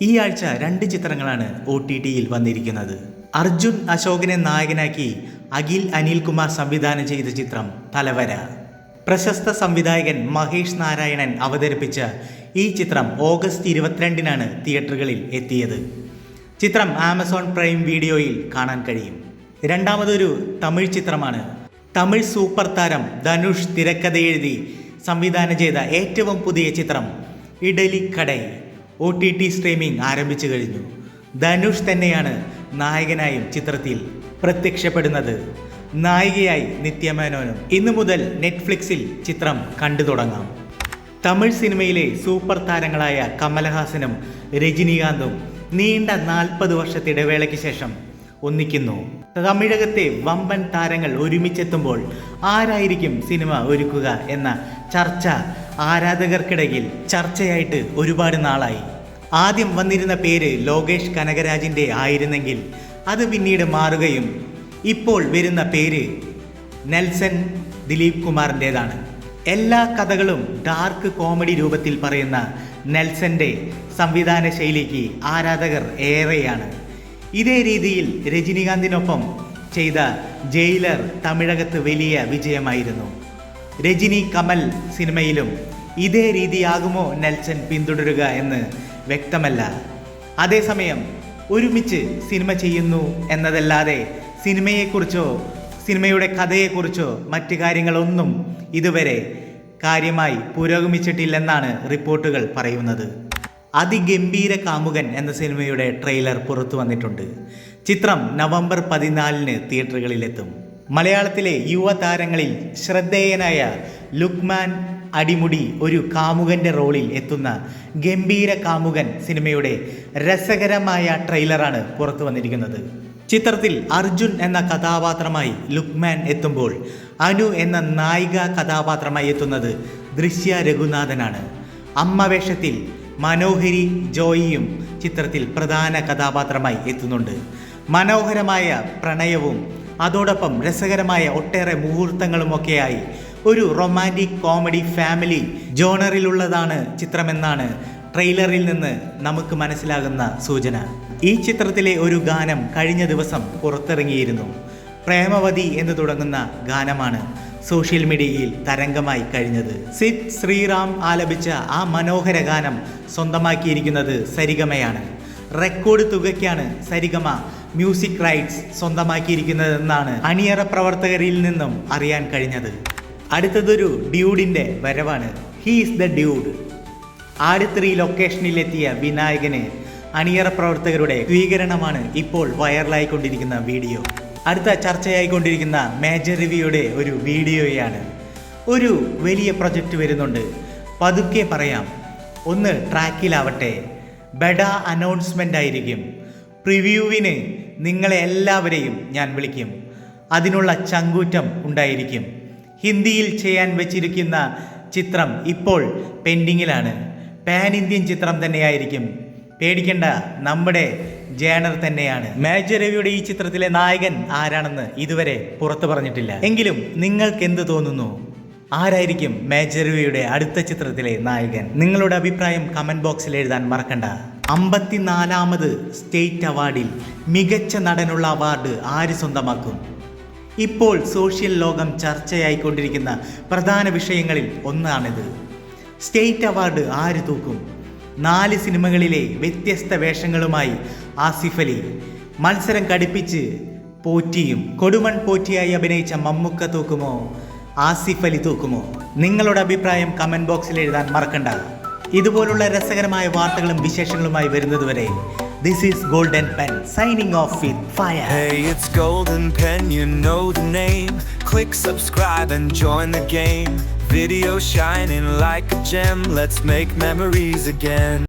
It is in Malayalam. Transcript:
ഈ ആഴ്ച രണ്ട് ചിത്രങ്ങളാണ് ഒ ടി ടിയിൽ വന്നിരിക്കുന്നത്. അർജുൻ അശോകനെ നായകനാക്കി അഖിൽ അനിൽകുമാർ സംവിധാനം ചെയ്ത ചിത്രം തലവര. പ്രശസ്ത സംവിധായകൻ മഹേഷ് നാരായണൻ അവതരിപ്പിച്ച ഈ ചിത്രം ഓഗസ്റ്റ് ഇരുപത്തിരണ്ടിനാണ് തിയേറ്ററുകളിൽ എത്തിയത്. ചിത്രം ആമസോൺ പ്രൈം വീഡിയോയിൽ കാണാൻ കഴിയും. രണ്ടാമതൊരു തമിഴ് ചിത്രമാണ് തമിഴ് സൂപ്പർ താരം ധനുഷ് തിരക്കഥ എഴുതി സംവിധാനം ചെയ്ത ഏറ്റവും പുതിയ ചിത്രം Idli Kadai O T T streaming ആരംഭിച്ചു കഴിഞ്ഞു. ധനുഷ് തന്നെയാണ് നായകനായും ചിത്രത്തിൽ പ്രത്യക്ഷപ്പെടുന്നത്. നായികയായി നിത്യമേനോനും ഇന്നു മുതൽ നെറ്റ്ഫ്ലിക്സിൽ ചിത്രം കണ്ടു തുടങ്ങാം. തമിഴ് സിനിമയിലെ സൂപ്പർ താരങ്ങളായ കമലഹാസനും രജനീകാന്തും നീണ്ട നാൽപ്പത് വർഷത്തെ ഇടവേളയ്ക്ക് ശേഷം ഒന്നിക്കുന്നു. തമിഴകത്തെ വമ്പൻ താരങ്ങൾ ഒരുമിച്ചെത്തുമ്പോൾ ആരായിരിക്കും സിനിമ ഒരുക്കുക എന്ന ചർച്ച ആരാധകർക്കിടയിൽ ചർച്ചയായിട്ട് ഒരുപാട് നാളായി. ആദ്യം വന്നിരുന്ന പേര് ലോകേഷ് കനകരാജിന്റെ ആയിരുന്നെങ്കിൽ അത് പിന്നീട് മാറുകയും ഇപ്പോൾ വരുന്ന പേര് നെൽസൺ ദിലീപ് കുമാറിന്റെതാണ്. എല്ലാ കഥകളും ഡാർക്ക് കോമഡി രൂപത്തിൽ പറയുന്ന നെൽസന്റെ സംവിധാന ശൈലിക്ക് ആരാധകർ ഏറെയാണ്. ഇതേ രീതിയിൽ രജനീകാന്തിനൊപ്പം ചെയ്ത ജയിലർ തമിഴകത്ത് വലിയ വിജയമായിരുന്നു. രജനി കമൽ സിനിമയിലും ഇതേ രീതിയാകുമോ നെൽസൺ പിന്തുടരുക എന്ന് വ്യക്തമല്ല. അതേസമയം ഒരുമിച്ച് സിനിമ ചെയ്യുന്നു എന്നതല്ലാതെ സിനിമയെക്കുറിച്ചോ സിനിമയുടെ കഥയെക്കുറിച്ചോ മറ്റ് കാര്യങ്ങളൊന്നും ഇതുവരെ കാര്യമായി പുരോഗമിച്ചിട്ടില്ലെന്നാണ് റിപ്പോർട്ടുകൾ പറയുന്നത്. അതിഗംഭീര കാമുകൻ എന്ന സിനിമയുടെ ട്രെയിലർ പുറത്തു വന്നിട്ടുണ്ട്. ചിത്രം നവംബർ പതിനാലിന് തിയേറ്ററുകളിലെത്തും. മലയാളത്തിലെ യുവതാരങ്ങളിൽ ശ്രദ്ധേയനായ ലുക്മാൻ അടിമുടി ഒരു കാമുകന്റെ റോളിൽ എത്തുന്ന ഗംഭീര കാമുകൻ സിനിമയുടെ രസകരമായ ട്രെയിലറാണ് പുറത്തു വന്നിരിക്കുന്നത്. ചിത്രത്തിൽ അർജുൻ എന്ന കഥാപാത്രമായി ലുക്മാൻ എത്തുമ്പോൾ അനു എന്ന നായിക കഥാപാത്രമായി എത്തുന്നത് ദൃശ്യ രഘുനാഥനാണ്. അമ്മ വേഷത്തിൽ മനോഹരി ജോയിയും ചിത്രത്തിൽ പ്രധാന കഥാപാത്രമായി എത്തുന്നുണ്ട്. മനോഹരമായ പ്രണയവും അതോടൊപ്പം രസകരമായ ഒട്ടേറെ മുഹൂർത്തങ്ങളുമൊക്കെയായി ഒരു റൊമാന്റിക് കോമഡി ഫാമിലി ജോണറിലുള്ളതാണ് ചിത്രമെന്നാണ് ട്രെയിലറിൽ നിന്ന് നമുക്ക് മനസ്സിലാകുന്ന സൂചന. ഈ ചിത്രത്തിലെ ഒരു ഗാനം കഴിഞ്ഞ ദിവസം പുറത്തിറങ്ങിയിരുന്നു. പ്രേമവതി എന്ന് തുടങ്ങുന്ന ഗാനമാണ്. സോഷ്യൽ മീഡിയയിൽ തരംഗമായി കഴിഞ്ഞത്. സിദ് ശ്രീറാം ആലപിച്ച ആ മനോഹര ഗാനം സ്വന്തമാക്കിയിരിക്കുന്നത് സരിഗമയാണ്. റെക്കോർഡ് തുകയ്ക്കാണ് സരിഗമ മ്യൂസിക് റൈറ്റ്സ് സ്വന്തമാക്കിയിരിക്കുന്നതെന്നാണ് അണിയറ പ്രവർത്തകരിൽ നിന്നും അറിയാൻ കഴിഞ്ഞത്. അടുത്തതൊരു ഡ്യൂഡിന്റെ വരവാണ്. He's the dude. ആടിത്രീ ലൊക്കേഷനിലെത്തിയ വിനായകന് അണിയറ പ്രവർത്തകരുടെ സ്വീകരണമാണ് ഇപ്പോൾ വൈറലായിക്കൊണ്ടിരിക്കുന്ന വീഡിയോ. അടുത്ത ചർച്ചയായിക്കൊണ്ടിരിക്കുന്ന മേജർ റിവ്യൂയുടെ ഒരു വീഡിയോയാണ്. ഒരു വലിയ പ്രൊജക്റ്റ് വരുന്നുണ്ട്. പതുക്കെ പറയാം. ഒന്ന് ട്രാക്കിലാവട്ടെ. ബെഡ അനൗൺസ്മെന്റ് ആയിരിക്കും പ്രിവ്യൂവിന് നിങ്ങളെ എല്ലാവരെയും ഞാൻ വിളിക്കും. അതിനുള്ള ചങ്കൂറ്റം ഉണ്ടായിരിക്കും. ഹിന്ദിയിൽ ചെയ്യാൻ വെച്ചിരിക്കുന്ന ചിത്രം ഇപ്പോൾ പെൻഡിങ്ങിലാണ്. പാൻ ഇന്ത്യൻ ചിത്രം തന്നെയായിരിക്കും. പേടിക്കേണ്ട. നമ്മുടെ ജേണർ തന്നെയാണ്. മേജർ രവിയുടെ ഈ ചിത്രത്തിലെ നായകൻ ആരാണെന്ന് ഇതുവരെ പുറത്തു പറഞ്ഞിട്ടില്ല. എങ്കിലും നിങ്ങൾക്ക് എന്ത് തോന്നുന്നു? ആരായിരിക്കും മേജർ രവിയുടെ അടുത്ത ചിത്രത്തിലെ നായകൻ? നിങ്ങളുടെ അഭിപ്രായം കമന്റ് ബോക്സിൽ എഴുതാൻ മറക്കണ്ട. അമ്പത്തിനാലാമത് സ്റ്റേറ്റ് അവാർഡിൽ മികച്ച നടനുള്ള അവാർഡ് ആര് സ്വന്തമാക്കും? ഇപ്പോൾ സോഷ്യൽ ലോകം ചർച്ചയായിക്കൊണ്ടിരിക്കുന്ന പ്രധാന വിഷയങ്ങളിൽ ഒന്നാണിത്. സ്റ്റേറ്റ് അവാർഡ് ആര് തൂക്കും? നാല് സിനിമകളിലെ വ്യത്യസ്ത വേഷങ്ങളുമായി ആസിഫ് അലി മത്സരം കടുപ്പിച്ച് പോറ്റിയും കൊടുമൺ പോറ്റിയായി അഭിനയിച്ച മമ്മുക്ക തൂക്കുമോ ആസിഫ് അലി തൂക്കുമോ നിങ്ങളുടെ അഭിപ്രായം കമന്റ് ബോക്സിൽ എഴുതാൻ മറക്കണ്ട ഇതുപോലുള്ള രസകരമായ വാർത്തകളും വിശേഷങ്ങളുമായി വരുന്നതുവരെ This is Golden Pen signing off with fire. Hey, it's Golden Pen, you know the name. Click subscribe and join the game. Video shining like a gem, let's make memories again.